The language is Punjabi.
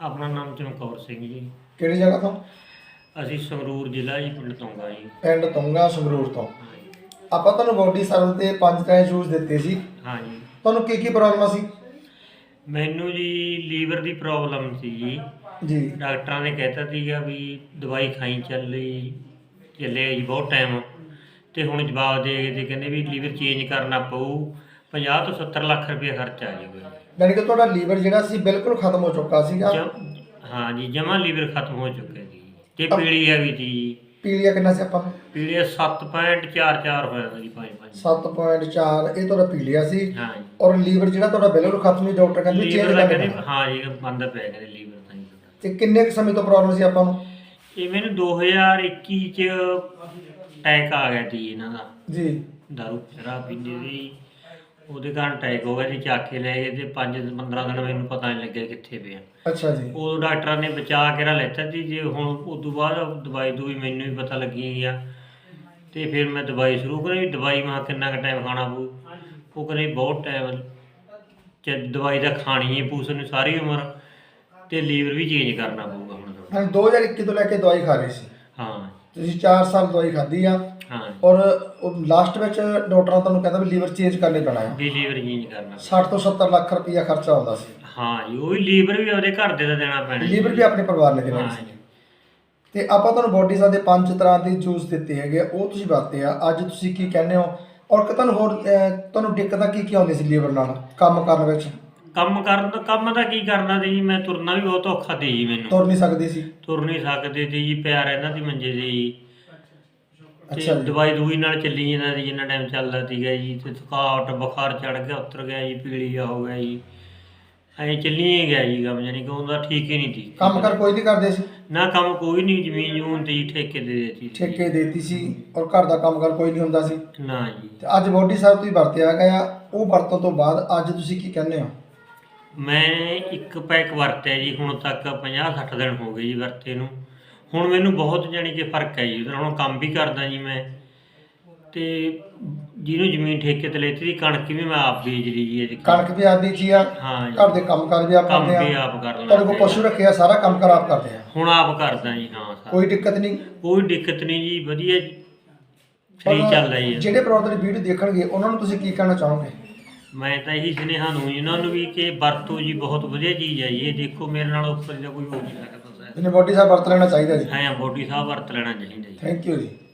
ਆਪਣਾ ਨਾਮ ਚਮਕੌਰ ਸਿੰਘ ਜੀ। ਕਿਹੜੀ ਜਗ੍ਹਾ ਤੋਂ? ਅਸੀਂ ਸੰਗਰੂਰ ਜ਼ਿਲ੍ਹਾ ਜੀ ਪਿੰਡ ਤੋਂਗਾ ਜੀ। ਪਿੰਡ ਤੁੰਗਾ ਸੰਗਰੂਰ ਤੋਂ। ਆਪਾਂ ਤੁਹਾਨੂੰ ਬੋਡੀ ਸਰਵ ਤੇ ਪੰਜ ਤਰ੍ਹਾਂ ਦੇ ਜੂਸ ਦਿੱਤੇ ਸੀ। ਹਾਂ ਜੀ ਤੁਹਾਨੂੰ ਕੀ ਕੀ ਪ੍ਰੋਬਲਮ ਸੀ? ਮੈਨੂੰ ਜੀ ਲੀਵਰ ਦੀ ਪ੍ਰੋਬਲਮ ਸੀ ਜੀ। ਜੀ। ਡਾਕਟਰਾਂ ਨੇ ਕਹਿਤਾ ਸੀਗਾ ਵੀ ਦਵਾਈ ਖਾਈ ਚੱਲੀ ਚੱਲੇ ਜੀ ਬਹੁਤ ਟਾਈਮ ਤੇ ਹੁਣ ਜਵਾਬ ਦੇ ਤੇ ਕਹਿੰਦੇ ਵੀ ਲੀਵਰ ਚੇਂਜ ਕਰਨਾ ਪਊ। 50 ਤੋਂ 70 ਲੱਖ ਰੁਪਏ ਖਰਚ ਆ ਜਾਊਗਾ ਯਾਨੀ ਕਿ ਤੁਹਾਡਾ ਲੀਵਰ ਜਿਹੜਾ ਸੀ ਬਿਲਕੁਲ ਖਤਮ ਹੋ ਚੁੱਕਾ ਸੀਗਾ। ਜਮ- ਹਾਂ ਜੀ ਜਮਾ ਲੀਵਰ ਖਤਮ ਹੋ ਚੁੱਕਿਆ ਜੀ। ਤੇ ਪੀਲੀ ਹੈਗੀ ਸੀ ਜੀ ਪੀਲੀਆ ਕਿੰਨਾ ਸੀ ਆਪਾਂ? ਨੂੰ ਪੀਲੀ 7.44 ਹੋਇਆ ਪੰਜ ਪੰਜ। 7.4 ਇਹ ਤੁਹਾਡਾ ਪੀਲੀਆ ਸੀ। ਹਾਂ ਜੀ। ਔਰ ਲੀਵਰ ਜਿਹੜਾ ਤੁਹਾਡਾ ਬਿਲਕੁਲ ਖਤਮ ਨਹੀਂ ਡਾਕਟਰ ਕਹਿੰਦੇ ਚੇਂਜ ਦਾ ਕਰ ਕਹਿੰਦੇ ਦੇਣਾ ਹਾਂ ਜੀ ਬੰਦ ਪੈ ਗਿਆ ਲੀਵਰ ਤਾਂ ਜੀ ਤੁਹਾਡਾ। ਤੇ ਕਿੰਨੇ ਕੁ ਸਮੇਂ ਤੋਂ ਪ੍ਰੋਬਲਮ ਸੀ ਆਪਾਂ ਨੂੰ? ਇਹ ਮੈਨੂੰ 2021 ਚ ਅਟੈਕ ਆ ਗਿਆ ਸੀ ਇਹਨਾਂ ਦਾ। ਜੀ। ਦਾਰੂ ਸ਼ਰਾਬ ਪੀਂਦੇ ਸੀ। ਉਹਦੇ ਕਾਰਨ ਅਟੈਕ ਹੋ ਗਿਆ ਸੀ ਚੱਕ ਕੇ ਲੈ ਗਏ ਤੇ 5 15 ਦਿਨ ਮੈਨੂੰ ਪਤਾ ਨਹੀਂ ਲੱਗਿਆ ਕਿੱਥੇ ਪਿਆ। ਅੱਛਾ ਜੀ। ਉਹ ਡਾਕਟਰਾਂ ਨੇ ਬਚਾ ਕੇ ਰਾ ਲੈਤਾ ਸੀ ਜੇ ਹੁਣ ਉਸ ਤੋਂ ਬਾਅਦ ਦਵਾਈ ਦੂਈ ਮੈਨੂੰ ਵੀ ਪਤਾ ਲੱਗੀ ਗਿਆ ਤੇ ਫਿਰ ਮੈਂ ਦਵਾਈ ਸ਼ੁਰੂ ਕਰੀ ਦਵਾਈ ਮੈਂ ਕਿੰਨਾ ਕੁ ਟਾਈਮ ਖਾਣਾ ਪਊ। ਉਹ ਕਹਿੰਦੇ ਬਹੁਤ ਟਾਈਮ ਚ ਦਵਾਈ ਦਾ ਖਾਣੀ ਹੈ ਪੂਸ ਨੂੰ ਸਾਰੀ ਉਮਰ। ਤੇ ਲੀਵਰ ਵੀ ਚੇਂਜ ਕਰਨਾ ਪਊਗਾ ਹੁਣ। ਤੁਹਾਡਾ। ਹਾਂ 2021 ਤੋਂ ਲੈ ਕੇ ਦਵਾਈ ਖਾ ਰਹੇ ਸੀ। ਹਾਂ। ਤੁਸੀਂ 4 ਸਾਲ ਦਵਾਈ ਖਾਧੀ ਆ। ਹਾਂ। ਔਰ ਲਾਸਟ ਵਿੱਚ ਡਾਕਟਰਾਂ ਤੁਹਾਨੂੰ ਕਹਿੰਦਾ ਵੀ ਲੀਵਰ ਚੇਂਜ ਕਰਨੇ ਪੈਣਾ ਹੈ। ਵੀ ਲੀਵਰ ਚੇਂਜ ਕਰਨਾ। 60 ਤੋਂ 70 ਲੱਖ ਰੁਪਈਆ ਖਰਚਾ ਆਉਂਦਾ ਸੀ। ਹਾਂ ਜੀ ਉਹ ਵੀ ਲੀਵਰ ਵੀ ਉਹਦੇ ਘਰ ਦੇ ਦਾ ਦੇਣਾ ਪੈਣਾ। ਲੀਵਰ ਵੀ ਆਪਣੇ ਪਰਿਵਾਰ ਨੇ ਦੇਣਾ ਹਾਂ ਸੀ। ਜੀ। ਤੇ ਆਪਾਂ ਤੁਹਾਨੂੰ ਬੋਡੀ ਦੇ ਪੰਜ ਤਰ੍ਹਾਂ ਦੇ ਜੂਸ ਦਿੱਤੇ ਹੈਗੇ ਆ, ਉਹ ਤੁਸੀਂ ਵਰਤੇ ਆ। ਅੱਜ ਤੁਸੀਂ ਕੀ ਕਹਿੰਦੇ ਹੋ? ਔਰ ਕਿ ਤੁਹਾਨੂੰ ਹੋਰ ਅਹ, ਤੁਹਾਨੂੰ ਦਿੱਕਤਾਂ ਕੀ ਕੀ ਆਉਂਦੀ ਸੀ ਲੀਵਰ ਨਾਲ ਕੰਮ ਕਰਨ ਵਿੱਚ? ਕੰਮ ਕਰਨ ਦਾ ਕੰਮ ਦਾ ਕੀ ਕਰਨਾ ਸੀ ਜੀ? ਮੈਂ ਤੁਰਨਾ ਵੀ ਬਹੁਤ ਔਖਾ ਸੀ ਜੀ ਮੈਨੂੰ। ਤੁਰ ਨਹੀਂ ਸਕਦੀ ਸੀ। ਤੁਰ ਨਹੀਂ ਸਕਦੇ ਤੇ ਜੀ ਪਿਆ ਰਹਿੰਦਾ ਸੀ ਮੰਜੇ ਤੇ ਜੀ। ਅੱਛਾ ਜੀ। ਦਵਾਈ ਦੂਈ ਨਾਲ ਚੱਲੀ ਜਾਂਦਾ ਸੀ ਜਿੰਨਾ ਟਾਈਮ ਚੱਲਦਾ ਸੀਗਾ ਜੀ ਤੇ ਥਕਾਵਟ ਬੁਖਾਰ ਚੜ ਗਿਆ ਉਤਰ ਗਿਆ ਜੀ ਪੀਲੀਆ ਹੋ ਗਿਆ ਜੀ। ਐਂ ਚੱਲੀ ਹੀ ਗਿਆ ਜੀ ਕੰਮ ਜਾਨੀ ਕਿ ਉਹਦਾ ਠੀਕ ਹੀ ਨਹੀਂ ਸੀ। ਕੰਮ ਕਰ ਕੋਈ ਨਹੀਂ ਕਰਦੇ ਸੀ? ਨਾ ਕੰਮ ਕੋਈ ਨਹੀਂ ਜ਼ਮੀਨ ਜੂਨ ਤੇ ਜੀ ਠੇਕੇ ਦੇ ਦਿੱਤੀ ਸੀ। ਠੇਕੇ ਦੇਤੀ ਸੀ ਔਰ ਘਰ ਦਾ ਕੰਮ ਕਰ ਕੋਈ ਨਹੀਂ ਹੁੰਦਾ ਸੀ? ਨਾ ਜੀ। ਤੇ ਅੱਜ ਬੋਡੀ ਸਾਹਿਬ ਤੁਸੀਂ ਵਰਤਿਆ ਗਿਆ ਉਹ ਵਰਤੋਂ ਤੋਂ ਬਾਅਦ ਅੱਜ ਤੁਸੀਂ ਕੀ ਕਹਿੰਦੇ ਹੋ? ਮੈਂ ਇੱਕ ਪੈਕ ਵਰਤਿਆ ਜੀ ਹੁਣ ਤੱਕ 50 60 ਦਿਨ ਹੋ ਗਏ ਜੀ ਵਰਤੇ ਨੂੰ। ਹੁਣ ਮੈਨੂੰ ਬਹੁਤ ਜਾਣੀ ਕਿ ਫ਼ਰਕ ਹੈ ਜੀ ਨਾਲੋਂ ਕੰਮ ਵੀ ਕਰਦਾ ਜੀ ਮੈਂ। ਤੇ ਜਿਹਨੂੰ ਜ਼ਮੀਨ ਠੇਕੇ ਤੇ ਲੈਤੀ ਦੀ ਕਣਕ ਵੀ ਮੈਂ ਆਪ ਬੀਜ ਲਈ ਜੀ ਇਹਦੀ ਕਣਕ ਵੀ ਆਪ ਬੀਜੀ ਆ ਹਾਂ ਜੀ। ਘਰ ਦੇ ਕੰਮ ਕਰ ਵੀ ਆਪ ਕੰਮ ਕਰਦੇ ਵੀ ਆ ਆਪ ਕਰ ਤੁਹਾਡੇ ਕੋਲ ਲੈਂਦੇ ਪਸ਼ੂ ਰੱਖਿਆ ਸਾਰਾ ਕੰਮ ਕਰ ਆਪ ਕਰਦੇ ਆ। ਹੁਣ ਆਪ ਕਰਦਾ ਜੀ ਹਾਂ ਸਾਰਾ। ਕੋਈ ਦਿੱਕਤ ਨਹੀਂ। ਕੋਈ ਦਿੱਕਤ ਨਹੀਂ ਜੀ ਵਧੀਆ ਜੀ। ਫ੍ਰੀ ਪਰ ਚੱਲ ਰਹੀ ਹੈ ਜਿਹੜੇ ਪ੍ਰੋਡਕਟ ਦੀ ਵੀਡੀਓ ਦੇਖਣਗੇ ਉਹਨਾਂ ਨੂੰ ਤੁਸੀਂ ਕੀ ਕਹਿਣਾ ਚਾਹੋਗੇ? ਮੈਂ ਤਾਂ ਇਹੀ ਸੁਨੇਹਾ ਨੂੰ ਇਹਨਾਂ ਨੂੰ ਵੀ ਕਿ ਵਰਤੋ ਜੀ ਬਹੁਤ ਵਧੀਆ ਚੀਜ਼ ਹੈ ਜੀ ਇਹ ਦੇਖੋ ਮੇਰੇ ਨਾਲ ਉੱਪਰ ਦਾ ਕੋਈ ਹੋ ਨਹੀਂ ਸਕਦਾ ਜਿਹਨੇ ਬੋਡੀ ਸਾਹਿਬ ਵਰਤ ਲੈਣਾ ਚਾਹੀਦਾ ਜੀ। ਹੈ ਬੋਡੀ ਸਾਹਿਬ ਵਰਤ ਲੈਣਾ ਚਾਹੀਦਾ ਜੀ। ਥੈਂਕ ਯੂ ਜੀ।